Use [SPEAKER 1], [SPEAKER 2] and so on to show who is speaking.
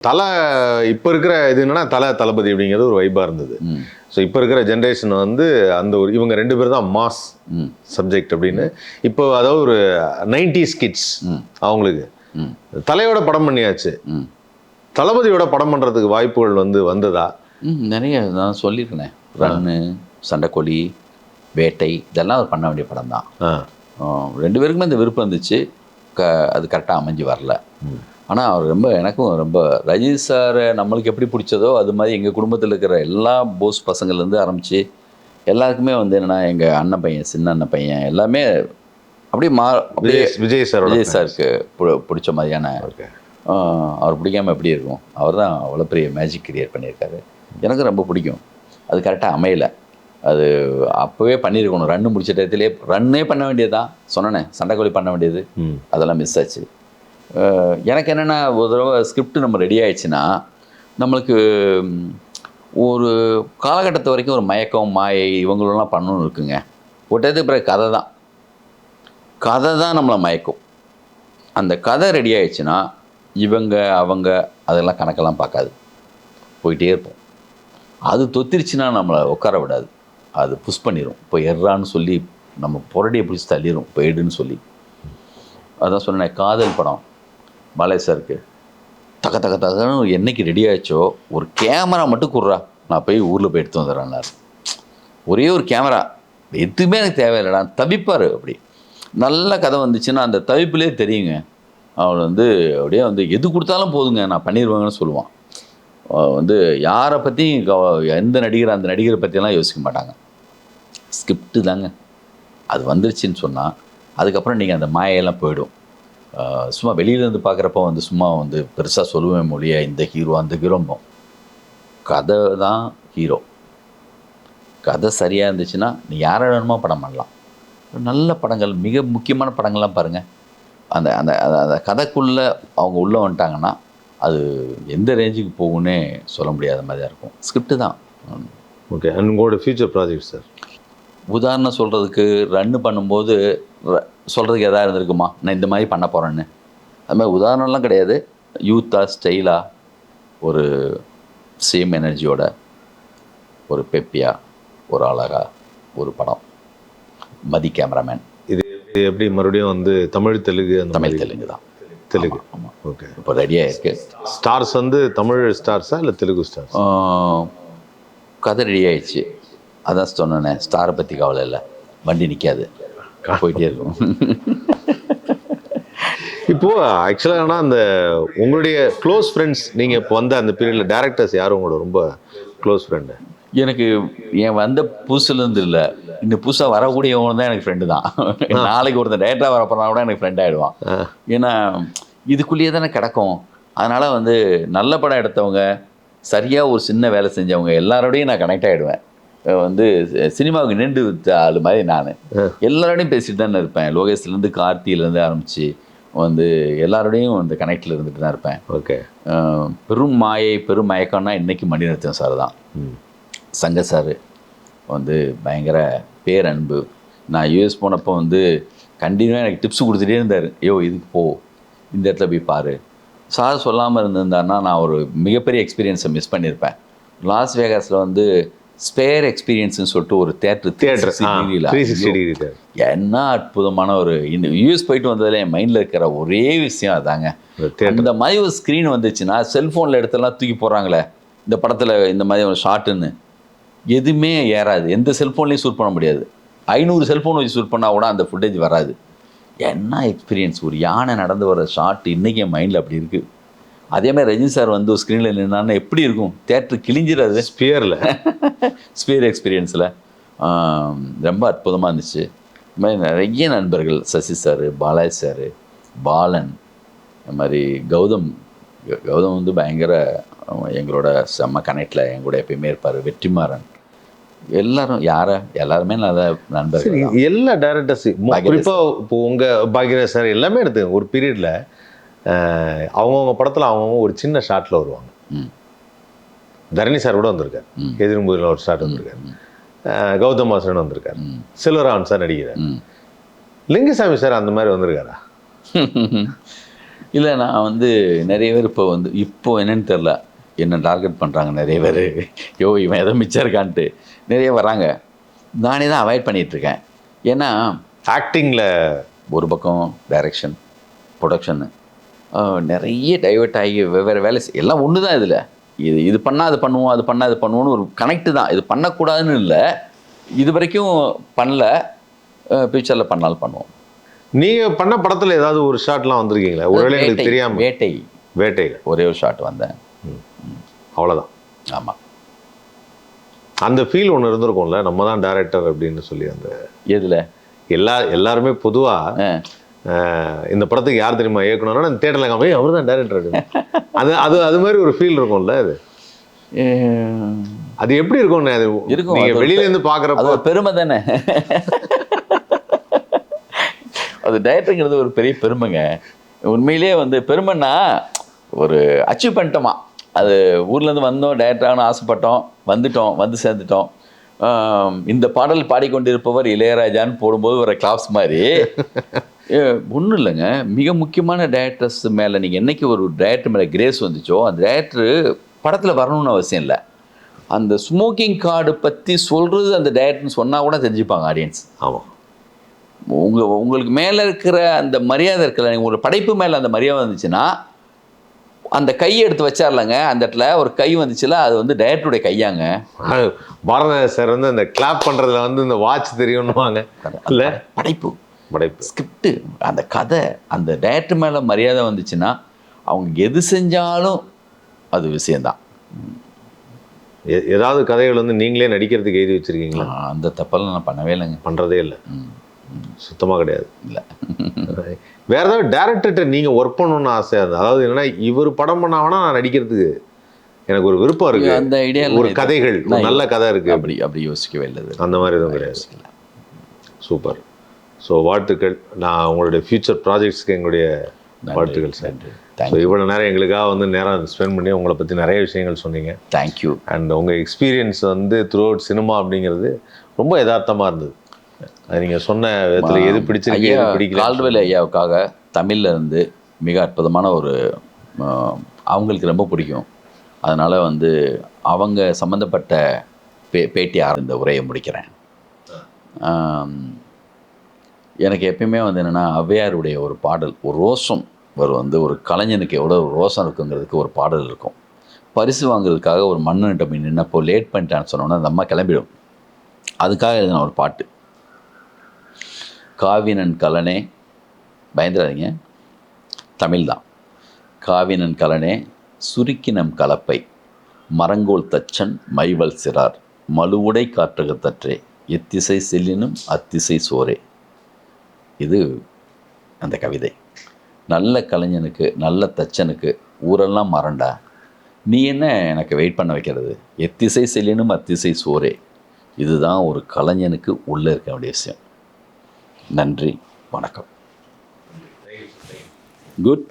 [SPEAKER 1] தலை இப்போ இருக்கிற இது என்னன்னா தலை தளபதி அப்படிங்கிறது ஒரு வைபாக இருந்தது. ஸோ இப்போ இருக்கிற ஜென்ரேஷன் வந்து அந்த ஒரு இவங்க ரெண்டு பேர் தான் மாஸ் சப்ஜெக்ட் அப்படின்னு. இப்போ அதாவது ஒரு நைன்டி கிட்ஸ்
[SPEAKER 2] ம்.
[SPEAKER 1] அவங்களுக்கு. தலையோட படம் பண்ணியாச்சு.
[SPEAKER 2] ம்.
[SPEAKER 1] தளபதியோட படம் பண்ணுறதுக்கு வாய்ப்புகள் வந்து வந்ததா?
[SPEAKER 2] நிறைய நான் சொல்லியிருக்கேனே. ரன்னு சண்டைக்கோழி வேட்டை இதெல்லாம் அவர் பண்ண வேண்டிய படம் தான் ரெண்டு பேருக்குமே இந்த விருப்பம் இருந்துச்சு. க அது கரெக்டாக அமைஞ்சு வரல. ஆனால் அவர் ரொம்ப எனக்கும் ரொம்ப ரஜினி சாரை நம்மளுக்கு எப்படி பிடிச்சதோ அது மாதிரி எங்கள் குடும்பத்தில் இருக்கிற எல்லா போஸ் பசங்கள்லேருந்து ஆரம்பித்து எல்லாருக்குமே வந்து என்னென்னா எங்கள் அண்ணன் பையன் சின்ன அண்ணன் பையன் எல்லாமே அப்படியே மா அப்படியே
[SPEAKER 1] விஜய் சாரோட
[SPEAKER 2] விஜய் சாருக்கு பிடிச்ச மாதிரியான அவர் பிடிக்காம எப்படி இருக்கும்? அவர் தான் அவ்வளோ பெரிய மேஜிக் கிரியேட் பண்ணியிருக்காரு. எனக்கு ரொம்ப பிடிக்கும். அது கரெக்டாக அமையல. அது அப்போவே பண்ணியிருக்கணும். ரன்னு முடிச்ச டயத்திலே ரன்னே பண்ண வேண்டியது தான் சொன்னேனே சண்டைக்கோழி பண்ண வேண்டியது. அதெல்லாம் மிஸ் ஆச்சு. எனக்கு என்னென்னா ஒரு தடவை ஸ்கிரிப்ட் நம்ம ரெடி ஆயிடுச்சுன்னா நம்மளுக்கு ஒரு காலகட்டத்து வரைக்கும் ஒரு மயக்கம் மாயை இவங்களெல்லாம் பண்ணணும்னு இருக்குங்க. ஒட்டது பிறகு கதை தான். கதை தான் நம்மளை மயக்கும். அந்த கதை ரெடி ஆயிடுச்சுன்னா இவங்க அவங்க அதெல்லாம் கணக்கெல்லாம் பார்க்காது. போயிட்டே இருப்போம். அது தொத்திருச்சுன்னா நம்மளை உட்கார விடாது. அது புஷ் பண்ணிடும் இப்போ எர்றான்னு சொல்லி நம்ம புரடியை பிடிச்சி தள்ளிடும் போயிடுன்னு சொல்லி. அதான் சொன்னேன் காதல் படம். பாலேஷ் சாருக்கு தக்க தக்க தக்கன்னு என்னைக்கு ரெடி ஆச்சோ ஒரு கேமரா மட்டும் குடுறா. நான் போய் ஊரில் போய் எடுத்து வந்துடுறேன்னாரு ஒரே ஒரு கேமரா எதுவுமே எனக்கு தேவையில்லைடா. தவிப்பார் அப்படி. நல்ல கதை வந்துச்சுன்னா அந்த தவிப்புலேயே தெரியுங்க. அவள் வந்து அப்படியே வந்து எது கொடுத்தாலும் போதுங்க நான் பண்ணிடுவாங்கன்னு சொல்லுவான். வந்து யாரை பற்றியும் கவ- எந்த நடிகர் அந்த நடிகரை பற்றியெல்லாம் யோசிக்க மாட்டாங்க. ஸ்கிரிப்டு தாங்க. அது வந்துருச்சுன்னு சொன்னால் அதுக்கப்புறம் நீங்கள் அந்த மாயெல்லாம் போயிடும். சும்மா வெளியிலேருந்து பார்க்குறப்ப வந்து சும்மா வந்து பெருசாக சொல்லுவேன் மொழிய இந்த ஹீரோ அந்த ஹீரோம்போம் கதை தான் ஹீரோ. கதை சரியாக இருந்துச்சுன்னா நீ யாரை வேணுமோ படம் பண்ணலாம். நல்ல படங்கள் மிக முக்கியமான படங்கள்லாம் பாருங்கள் அந்த அந்த அந்த- கதைக்குள்ளே அவங்க உள்ளே வந்துட்டாங்கன்னா அது எந்த ரேஞ்சுக்கு போகும்னே சொல்ல முடியாத மாதிரி தான் இருக்கும். ஸ்கிரிப்டு தான்.
[SPEAKER 1] ஓகே அண்ட் உங்களோட ஃபியூச்சர் ப்ராஜெக்ட் சார்
[SPEAKER 2] உதாரணம் சொல்கிறதுக்கு ரன்னு பண்ணும்போது சொல்கிறதுக்கு எதாவது இருந்திருக்குமா? நான் இந்த மாதிரி பண்ண போகிறேன்னு அது மாதிரி உதாரணம்லாம் கிடையாது. யூத்தாக ஸ்டைலாக ஒரு சேம் எனர்ஜியோட ஒரு பெப்பியா ஒரு அழகா ஒரு படம். மதி கேமராமேன்.
[SPEAKER 1] இது எப்படி மறுபடியும் வந்து தமிழ் தெலுங்கு அந்த
[SPEAKER 2] தமிழ்? தெலுங்கு தான்.
[SPEAKER 1] தெலுங்கு.
[SPEAKER 2] ஆமாம்
[SPEAKER 1] ஓகே.
[SPEAKER 2] இப்போ ரெடியாக இருக்கு
[SPEAKER 1] ஸ்டார்ஸ் வந்து தமிழ் ஸ்டார்ஸா இல்லை தெலுங்கு ஸ்டார்ஸ்
[SPEAKER 2] ஆஹ், கதை ரெடி ஆயிடுச்சு. அதான் சொன்னேனே ஸ்டாரை பற்றி கவலை இல்லை. வண்டி நிற்காது போயிட்டே இருக்கும்
[SPEAKER 1] இப்போ ஆக்சுவலாக ஆனால் அந்த உங்களுடைய க்ளோஸ் ஃப்ரெண்ட்ஸ் நீங்கள் இப்போ வந்த அந்த பீரியடில் டேரக்டர்ஸ் யாரும் உங்களோட ரொம்ப க்ளோஸ் ஃப்ரெண்டு
[SPEAKER 2] எனக்கு என் வந்த புதுசுலேருந்து இல்லை. இன்னும் புதுசாக வரக்கூடியவங்க தான் எனக்கு ஃப்ரெண்டு தான். நாளைக்கு ஒருத்தன் டேரெக்டாக வர போனா கூட எனக்கு ஃப்ரெண்ட் ஆகிடுவான் ஏன்னா இதுக்குள்ளேயே தானே கிடக்கும். அதனால் வந்து நல்ல படம் எடுத்தவங்க சரியாக ஒரு சின்ன வேலை செஞ்சவங்க எல்லாரோடையும் நான் கனெக்ட் ஆகிடுவேன் வந்து சினிமாவுக்கு நின்று வித்த ஆள் மாதிரி நான். எல்லாரோடையும் பேசிட்டு தானே இருப்பேன். லோகேஷ்லேருந்து கார்த்தியிலேருந்து ஆரம்பித்து வந்து எல்லாரோடையும் அந்த கனெக்டில் இருந்துட்டு தான் இருப்பேன்.
[SPEAKER 1] ஓகே.
[SPEAKER 2] பெரும் மாயை பெரும் மயக்கம்னா இன்னைக்கு மணிரத்னம் சார் தான். சங்க சார் வந்து பயங்கர பேரன்பு. நான் யூஎஸ் போனப்போ வந்து கண்டினியூவாக எனக்கு டிப்ஸ் கொடுத்துட்டே இருந்தார். ஐயோ இதுக்கு போ. இந்த இடத்துல போய் பாரு. சார் சொல்லாமல் இருந்திருந்தாருன்னா நான் ஒரு மிகப்பெரிய எக்ஸ்பீரியன்ஸை மிஸ் பண்ணியிருப்பேன் லாஸ் வேகாஸில் வந்து ஸ்பேர் எக்ஸ்பீரியன்ஸ்னு சொல்லிட்டு ஒரு தேட்டர்
[SPEAKER 1] தேட்டர்
[SPEAKER 2] என்ன அற்புதமான ஒரு இந்த யூஎஸ் போயிட்டு வந்ததில் என் மைண்டில் இருக்கிற ஒரே விஷயம் அதாங்க. அந்த மாதிரி ஒரு ஸ்க்ரீன் வந்துச்சுன்னா செல்ஃபோனில் எடுத்தெல்லாம் தூக்கி போடுறாங்களே இந்த படத்தில் இந்த மாதிரி ஒரு ஷாட்டுன்னு எதுவுமே ஏறாது. எந்த செல்ஃபோன்லேயும் ஷூட் பண்ண முடியாது. ஐநூறு செல்ஃபோன் வச்சு ஷூட் பண்ணால் கூட அந்த ஃபுட்டேஜ் வராது. என்ன எக்ஸ்பீரியன்ஸ் ஒரு யானை நடந்து வர ஷாட் இன்றைக்கி என் மைண்டில் அப்படி இருக்குது அதே மாதிரி ரஜினி சார் வந்து ஒரு ஸ்க்ரீனில் நின்னான்னா எப்படி இருக்கும்? தேட்டர் கிழிஞ்சிடாது.
[SPEAKER 1] ஸ்பியரில்
[SPEAKER 2] ஸ்பீர் எக்ஸ்பீரியன்ஸில் ரொம்ப அற்புதமாக இருந்துச்சு. இந்த மாதிரி நிறைய நண்பர்கள் சசி சார் பாலாஜி சார் பாலன் இந்த மாதிரி கௌதம் கௌதம் வந்து பயங்கர எங்களோட செம்ம கனெக்டில் என் கூட எப்பயுமே இருப்பார். வெற்றிமாறன். எல்லாரும் யாரை? எல்லாருமே நல்ல நண்பர்கள்.
[SPEAKER 1] எல்லா டேரக்டர்ஸ் குறிப்பாக இப்போ உங்கள் பாக்யராஜ் சார் எல்லாமே எடுத்து ஒரு பீரியடில் அவங்கவுங்க படத்தில் அவங்கவுங்க ஒரு சின்ன ஷாட்டில் வருவாங்க.
[SPEAKER 2] ம்.
[SPEAKER 1] தரணி சார் கூட வந்திருக்காரு. எதிர்புதியில் ஒரு ஷாட் வந்திருக்காரு. கௌதம் வாசன் வந்திருக்காரு. செல்வராமன் சார் நடிக்கிறார்.
[SPEAKER 2] ம்.
[SPEAKER 1] லிங்குசாமி சார் அந்த மாதிரி வந்திருக்காரா?
[SPEAKER 2] இல்லை நான் வந்து நிறைய பேர் இப்போ வந்து இப்போ என்னன்னு தெரில என்ன டார்கெட் பண்ணுறாங்க நிறைய பேர். யோ இவன் எதோ மிச்சம் இருக்கான்ட்டு. நிறைய வராங்க. நானே தான் அவாய்ட் பண்ணிகிட்ருக்கேன் ஏன்னா
[SPEAKER 1] ஆக்டிங்கில்
[SPEAKER 2] ஒரு பக்கம் டைரக்ஷன் ப்ரொடக்ஷனு நிறைய டைவர்ட் ஆகி வெவ்வேறு வேலை எல்லாம் ஒன்று தான் இதில். இது இது பண்ணால் அது பண்ணுவோம் அது பண்ணால் அது பண்ணுவோம்னு ஒரு கனெக்ட் தான். இது பண்ணக்கூடாதுன்னு இல்லை. இது வரைக்கும் பண்ணல. ஃப்யூச்சரில் பண்ணாலும் பண்ணுவோம்.
[SPEAKER 1] நீங்கள் பண்ண படத்தில் ஏதாவது ஒரு ஷாட்லாம் வந்திருக்கீங்களா? ஒருவேளை
[SPEAKER 2] வேட்டை,
[SPEAKER 1] தெரியாமல்
[SPEAKER 2] வேட்டை.
[SPEAKER 1] வேட்டையில்
[SPEAKER 2] ஒரே ஒரு ஷாட் வந்தேன்.
[SPEAKER 1] அவ்வளோதான்
[SPEAKER 2] ஆமாம்
[SPEAKER 1] அந்த ஃபீல் ஒன்று இருந்திருக்கும்ல நம்ம தான் டேரக்டர் அப்படின்னு சொல்லி அந்த
[SPEAKER 2] எதில்?
[SPEAKER 1] எல்லா எல்லாருமே பொதுவாக இந்த படத்துக்கு யார் தெரியுமா இயக்கணும்னா தேட்டரில் காமி அவர் தான் டேரக்டர் அது அது அது மாதிரி ஒரு ஃபீல் இருக்கும்ல அது. அது எப்படி அது?
[SPEAKER 2] இருக்கும், அது ஒரு
[SPEAKER 1] வெளியில இருந்து
[SPEAKER 2] அது
[SPEAKER 1] பாக்குறப்ப
[SPEAKER 2] ஒரு பெருமை தானே? அது டயட்டுங்கிறது ஒரு பெரிய பெருமைங்க. உண்மையிலேயே வந்து பெருமைன்னா ஒரு அச்சீவ் பண்ணிட்டோமா. அது ஊர்லேருந்து வந்தோம் டயட்டாகனு ஆசைப்பட்டோம் வந்துட்டோம் வந்து சேர்ந்துட்டோம். இந்த பாடல் பாடிக்கொண்டிருப்பவர் இளையராஜான்னு போடும்போது ஒரு கிளாப்ஸ் மாதிரி. ஒன்றும் இல்லைங்க. மிக முக்கியமான டேரக்டர்ஸ் மேலே நீங்கள் என்னைக்கு ஒரு டேரக்டர் மேலே கிரேஸ் வந்துச்சோ அந்த டேரக்டர் படத்தில் வரணும்னு அவசியம் இல்லை. அந்த ஸ்மோக்கிங் கார்டு பற்றி சொல்கிறது அந்த டேரக்டர்னு சொன்னால் கூட தெரிஞ்சுப்பாங்க ஆடியன்ஸ்
[SPEAKER 1] ஆமா.
[SPEAKER 2] உங்க உங்களுக்கு மேலே இருக்கிற அந்த மரியாதை இருக்குல்ல உங்களோட படைப்பு மேலே அந்த மரியாதை வந்துச்சுன்னா அந்த கையை எடுத்து வச்சார்லங்க அந்த இடத்துல ஒரு கை வந்துச்சுல அது வந்து டேரக்டருடைய கையாங்க.
[SPEAKER 1] பாரத சார் வந்து அந்த கிளாப் பண்றதுல வந்து இந்த வாட்ச் தெரியும்னுவாங்க. இல்ல?
[SPEAKER 2] படைப்பு.
[SPEAKER 1] படைப்பு.
[SPEAKER 2] ஸ்கிரிப்டு அந்த கதை அந்த டேரக்டர் மேலே மரியாதை வந்துச்சுன்னா அவங்க எது செஞ்சாலும் அது விஷயந்தான்
[SPEAKER 1] ஏதாவது கதைகள் வந்து நீங்களே நடிக்கிறதுக்கு எழுதி வச்சிருக்கீங்களா?
[SPEAKER 2] அந்த தப்பெல்லாம் நான் பண்ணவே இல்லைங்க.
[SPEAKER 1] பண்றதே இல்லை.
[SPEAKER 2] ம்,
[SPEAKER 1] சுத்தமா கிடையாது.
[SPEAKER 2] இல்லை.
[SPEAKER 1] வேற ஏதாவது டேரக்டர்கிட்ட நீங்க ஒர்க் பண்ணணும்னு ஆசையா இருந்தது அதாவது என்னன்னா இவர் படம் பண்ணாவனா நான் நடிக்கிறதுக்கு எனக்கு ஒரு விருப்பம் இருக்கு.
[SPEAKER 2] அந்த ஐடியா
[SPEAKER 1] ஒரு கதைகள் ஒரு நல்ல கதை இருக்கு.
[SPEAKER 2] அப்படி அப்படி யோசிக்கவே இல்லை.
[SPEAKER 1] அந்த மாதிரி எதுவும் கிடையாது.
[SPEAKER 2] யோசிக்கல.
[SPEAKER 1] சூப்பர். ஸோ வாழ்த்துக்கள். நான் உங்களுடைய ஃபியூச்சர் ப்ராஜெக்ட்ஸ்க்கு எங்களுடைய வாழ்த்துக்கள் சார் ஸோ இவ்வளோ நேரம் எங்களுக்காக வந்து நேரம் ஸ்பெண்ட் பண்ணி உங்களை பற்றி நிறைய விஷயங்கள் சொன்னீங்க.
[SPEAKER 2] தேங்க்யூ
[SPEAKER 1] அண்ட் உங்கள் எக்ஸ்பீரியன்ஸ் வந்து த்ரூ அவுட் சினிமா அப்படிங்கிறது ரொம்ப யதார்த்தமாக இருந்தது. அது நீங்கள் சொன்ன விதத்தில் எது பிடிச்சிருக்கு
[SPEAKER 2] ஐயா
[SPEAKER 1] எது பிடிக்கல
[SPEAKER 2] ஐயாவுக்காக தமிழ்ல இருந்து மிக அற்புதமான ஒரு அவங்களுக்கு ரொம்ப பிடிக்கும். அதனால் வந்து அவங்க சம்மந்தப்பட்ட பே பேட்டியாக இந்த உரையை முடிக்கிறேன். எனக்கு எப்பயுமே வந்து என்னென்னா ஔவையாருடைய ஒரு பாடல் ஒரு ரோசம் ஒரு வந்து ஒரு கலைஞனுக்கு எவ்வளோ ஒரு இருக்குங்கிறதுக்கு ஒரு பாடல் இருக்கும். பரிசு வாங்குறதுக்காக ஒரு மன்னன்ட்ட போய் நின்னப்போ லேட் பண்ணிட்டான்னு சொன்னோன்னா அந்த அம்மா கிளம்பிடும். அதுக்காக எழுதின ஒரு பாட்டு. காவினன் கலனே பயந்துடாதீங்க. தமிழ் தான். காவினன் கலனே சுருக்கினம் கலப்பை. மரங்கோல் தச்சன் மைவல் சிறார். மலுவுடை காற்றகத்தற்றே. எத்திசை செல்லினும் அத்திசை சோரே. இது அந்த கவிதை. நல்ல கலைஞனுக்கு நல்ல தச்சனுக்கு ஊரெல்லாம் மறண்டா? நீ என்ன எனக்கு வெயிட் பண்ண வைக்கிறது? எத்திசை செல்லினும் அத்திசை சோரே. இதுதான் ஒரு கலைஞனுக்கு உள்ளே இருக்க வேண்டிய விஷயம். நன்றி வணக்கம். குட்